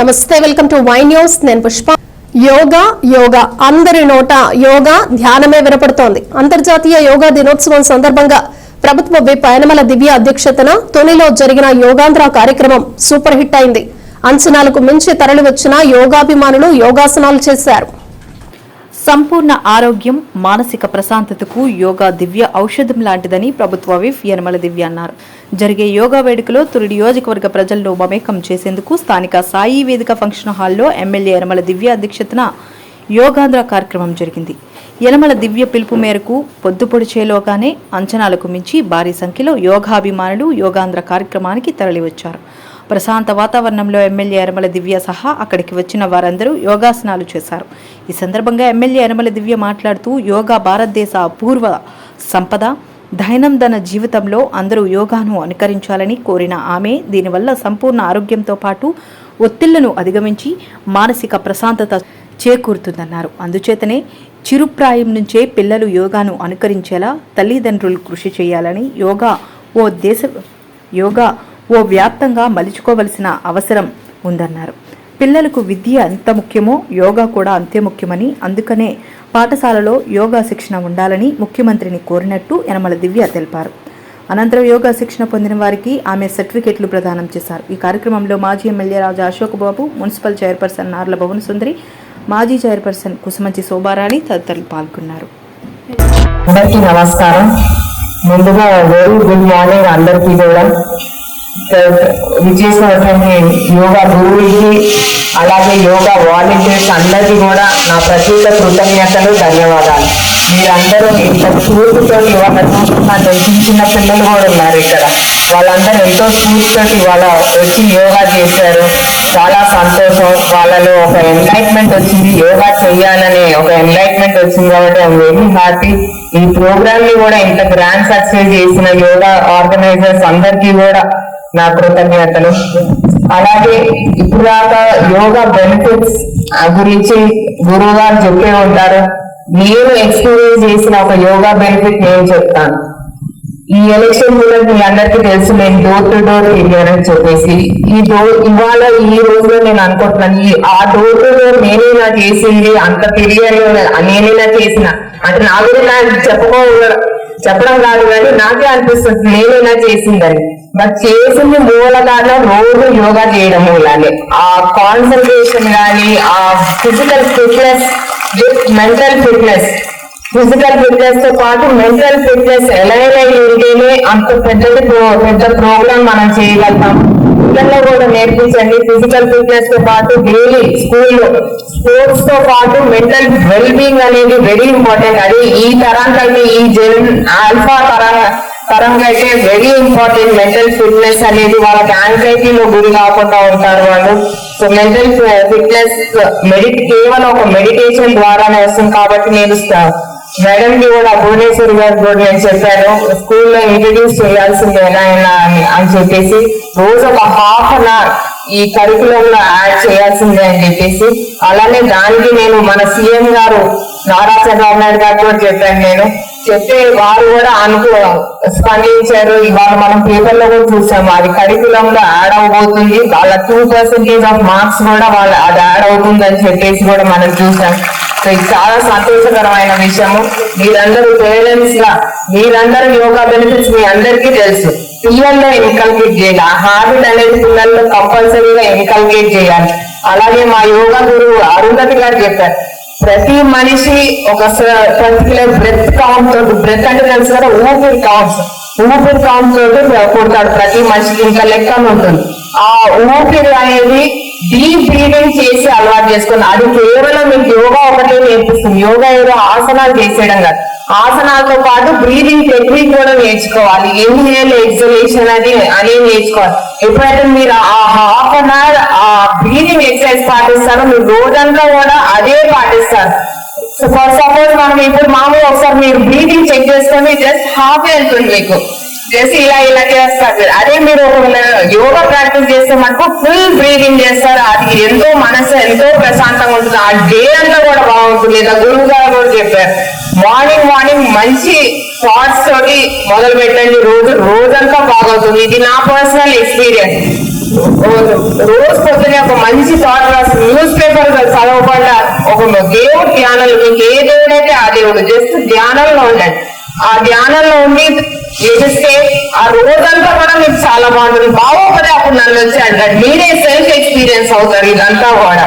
నమస్తే welcome to Y news. నేను పుష్ప. యోగా యోగా అందరి నోట యోగా ధ్యానమే వినపడుతోంది. అంతర్జాతీయ యోగా దినోత్సవం సందర్భంగా ప్రభుత్వ విప్ యనమల దివ్య అధ్యక్షతన తొలిలో జరిగిన యోగాంధ్ర కార్యక్రమం సూపర్ హిట్ అయింది. అంచనాలకు మించి తరలివచ్చిన యోగాభిమానులు యోగాసనాలు చేశారు. సంపూర్ణ ఆరోగ్యం మానసిక ప్రశాంతతకు యోగా దివ్య ఔషధం లాంటిదని ప్రభుత్వ విఫ్ యనమల దివ్య అన్నారు. జరిగే యోగా వేడుకలో తొలి నియోజకవర్గ ప్రజలను మమేకం చేసేందుకు స్థానిక సాయి వేదిక ఫంక్షన్ హాల్లో ఎమ్మెల్యే యనమల దివ్య అధ్యక్షతన యోగాంధ్ర కార్యక్రమం జరిగింది. యనమల దివ్య పిలుపు మేరకు పొద్దుపొడిచేలోగానే అంచనాలకు మించి భారీ సంఖ్యలో యోగాభిమానులు యోగాంధ్ర కార్యక్రమానికి తరలివచ్చారు. ప్రశాంత వాతావరణంలో ఎమ్మెల్యే యనమల దివ్య సహా అక్కడికి వచ్చిన వారందరూ యోగాసనాలు చేశారు. ఈ సందర్భంగా ఎమ్మెల్యే యనమల దివ్య మాట్లాడుతూ యోగా భారతదేశ అపూర్వ సంపద దైనందన జీవితంలో అందరూ యోగాను అనుకరించాలని కోరిన ఆమె దీనివల్ల సంపూర్ణ ఆరోగ్యంతో పాటు ఒత్తిళ్ళను అధిగమించి మానసిక ప్రశాంతత చేకూరుతుందన్నారు. అందుచేతనే చిరుప్రాయం నుంచే పిల్లలు యోగాను అనుకరించేలా తల్లిదండ్రులు కృషి చేయాలని యోగా ఓ దేశ యోగా ఓ వ్యాప్తంగా మలుచుకోవలసిన అవసరం ఉందన్నారు. పిల్లలకు విద్య ఎంత ముఖ్యమో యోగా కూడా అంతే ముఖ్యమని అందుకనే పాఠశాలలో యోగా శిక్షణ ఉండాలని ముఖ్యమంత్రిని కోరినట్టు యనమల దివ్య తెలిపారు. అనంతరం యోగా శిక్షణ పొందిన వారికి ఆమె సర్టిఫికెట్లు ప్రదానం చేశారు. ఈ కార్యక్రమంలో మాజీ MLA Raja Ashok Babu municipal chairperson Narla Bhuvana Sundari మాజీ చైర్పర్సన్ కుసుమంచి శోభారాణి తదితరులు పాల్గొన్నారు. అందరికీ నమస్కారం. ముందుగా వెరీ గుడ్ మార్నింగ్ అందరికీ కూడా. విజేసినటువంటి యోగా గురువులకి అలాగే యోగా వాలంటీర్స్ అందరికీ కూడా నా ప్రత్యేక కృతజ్ఞతలు ధన్యవాదాలు. మీరందరూ ఇంత స్ఫూర్తితో ఇవాళ చూస్తున్నట్టు చిన్న చిన్న పిల్లలు కూడా ఉన్నారు ఇక్కడ. వాళ్ళందరూ ఎంతో స్ఫూర్తితో ఇవాళ వచ్చి యోగా చేశారు. చాలా సంతోషం. వాళ్ళలో ఒక ఎన్లైట్మెంట్ వచ్చింది. యోగా చేయాలనే ఒక ఎన్లైట్మెంట్ వచ్చింది కాబట్టి ఐఎమ్ వెరీ హ్యాపీ ఈ ప్రోగ్రామ్ని కూడా ఇంత గ్రాండ్ సక్సెస్ చేసిన యోగా ఆర్గనైజర్స్ అందరికీ కూడా నా కృతజ్ఞతలు. అలాగే ఇప్పుడు దాకా యోగా బెనిఫిట్స్ గురించి గురువు గారు చెప్పే ఉంటారు. నేను ఎక్స్పీరియన్స్ చేసిన ఒక యోగా బెనిఫిట్ నేను చెప్తాను. ఈ ఎలక్షన్ కూడా మీ అందరికీ తెలుసు నేను డోర్ టు డోర్ తిరిగానని చెప్పేసి. ఈ డోర్ ఇవాళ ఈ రోజులో నేను అనుకుంటున్నాను ఈ ఆ డోర్ టు డోర్ నేనేనా చేసింది అంత తిరిగాను నేనేనా చేసిన. అంటే నా గురించి నాకు చెప్పుకో చెప్పడం కాదు కానీ నాకే అనిపిస్తుంది నేనేనా చేసిందని. బట్ చేసింది మూల రోజు యోగా చేయడం మూలానే ఆ కాన్సన్ట్రేషన్ కానీ ఆ physical fitness with mental fitness physical ఫిట్నెస్తో పాటు మెంటల్ ఫిట్నెస్ ఎలైన్ అయి ఉంటేనే అంత పెద్దది పెద్ద ప్రోగ్రామ్ మనం చేయగలుగుతాం. పిల్లల్లో కూడా నేర్పించండి. ఫిజికల్ ఫిట్నెస్తో పాటు డైలీ స్కూల్లో స్పోర్ట్స్తో పాటు మెంటల్ వెల్బీయింగ్ అనేది వెరీ ఇంపార్టెంట్ అది ఈ తరానికి ఈ జన్ ఆల్ఫా తరం తరంగా అయితే వెరీ ఇంపార్టెంట్ మెంటల్ ఫిట్నెస్ అనేది వాళ్ళకి యాంగ్జైటీలో గురి కాకుండా ఉంటారు వాళ్ళు. సో మెంటల్ ఫిట్నెస్ మెడి కేవలం ఒక మెడిటేషన్ ద్వారానే వస్తుంది కాబట్టి నేను మేడం కి కూడా భువనేశ్వర్ గారు కూడా నేను చెప్పాను. స్కూల్లో ఇంట్రడ్యూస్ చేయాల్సిందేనా అని అని చెప్పేసి రోజు ఒక హాఫ్ అన్ అవర్ ఈ కరికులం లో యాడ్ చేయాల్సిందే అని చెప్పేసి. అలానే దానికి నేను మన సీఎం గారు నారా చంద్రబాబు నాయుడు గారు కూడా చెప్పాను నేను. చెప్తే వారు కూడా అనుకో స్పందించారు. ఇవాళ మనం పేపర్లో కూడా చూసాము అది కరికులం లో యాడ్ అవబోతుంది వాళ్ళ టూ పర్సెంటేజ్ ఆఫ్ మార్క్స్ కూడా వాళ్ళ అది యాడ్ అవుతుంది అని చెప్పేసి కూడా మనం చూసాం. చాలా సంతోషకరమైన విషయము. మీరందరూ పేరెంట్స్గా మీరందరూ యోగా బెనిఫిట్స్ మీ అందరికీ తెలుసు. పిల్లల్లో ఇన్కల్కేట్ చేయాలి ఆ హ్యాబిట్ అనేది పిల్లల్లో కంపల్సరీగా ఇన్కల్కేట్ చేయాలి. అలాగే మా యోగా గురువు అరుంధతి గారు చెప్పారు. ప్రతి మనిషి ఒక పర్టికులర్ బ్రెత్ కౌంట్ తోటి బ్రెత్ అంటే తెలుసు కదా ఊపిరి కౌంట్స్ ఊపిరి కౌంట్ తోటి కొడతాడు. ప్రతి మనిషికి ఇంకా లెక్కలు ఉంటుంది. ఆ ఊపిరి అనేది డీప్ బ్రీదింగ్ చేసి అలవాటు చేసుకుని అది కేవలం మీకు యోగా ఒకటే నేర్పిస్తుంది. యోగా ఏదో ఆసనాలు చేసేయడం కాదు. ఆసనాలతో పాటు బ్రీదింగ్ టెక్నిక్ కూడా నేర్చుకోవాలి. ఇన్హేల్ ఎక్సలేషన్ అది అనేది నేర్చుకోవాలి. ఎప్పుడైతే మీరు ఆ హాఫ్ అన్ అవర్ ఆ బ్రీదింగ్ ఎక్సర్సైజ్ పాటిస్తారో మీరు రోజంతా కూడా అదే పాటిస్తారు. ఫర్ సపోజ్ మనం ఇప్పుడు మామూలు ఒకసారి మీరు బ్రీదింగ్ చెక్ చేసుకొని జస్ట్ హాఫ్ వెళ్తుంది మీకు. జస్ట్ ఇలా ఇలా చేస్తారు. అదే మీరు ఒకవేళ యోగా ప్రాక్టీస్ చేస్తే మనకు ఫుల్ బ్రీదింగ్ చేస్తారు. అది ఎంతో మనసు ఎంతో ప్రశాంతంగా ఉంటుంది. ఆ డే అంతా కూడా బాగుంటుంది. ఇలా గురువు గారు కూడా చెప్పారు. మార్నింగ్ మార్నింగ్ మంచి థాట్స్ తోటి మొదలు పెట్టండి. రోజు రోజంతా బాగవుతుంది ఇది నా పర్సనల్ ఎక్స్పీరియన్స్ రోజు పొద్దునే ఒక మంచి థాట్ రాసి న్యూస్ పేపర్ చదవకుండా ఒక దేవుడు ధ్యానంలో మీకు ఏ దేవుడు అయితే ఆ దేవుడు జస్ట్ ధ్యానంలో ఉండండి. ఆ ధ్యానంలో ఉండి చేస్తే ఆ రోజంతా కూడా మీకు చాలా బాగుంటుంది. బాగోకపోతే అప్పుడు నన్ను వచ్చి అంటారు. మీరే సెల్ఫ్ ఎక్స్పీరియన్స్ అవుతారు ఇదంతా కూడా.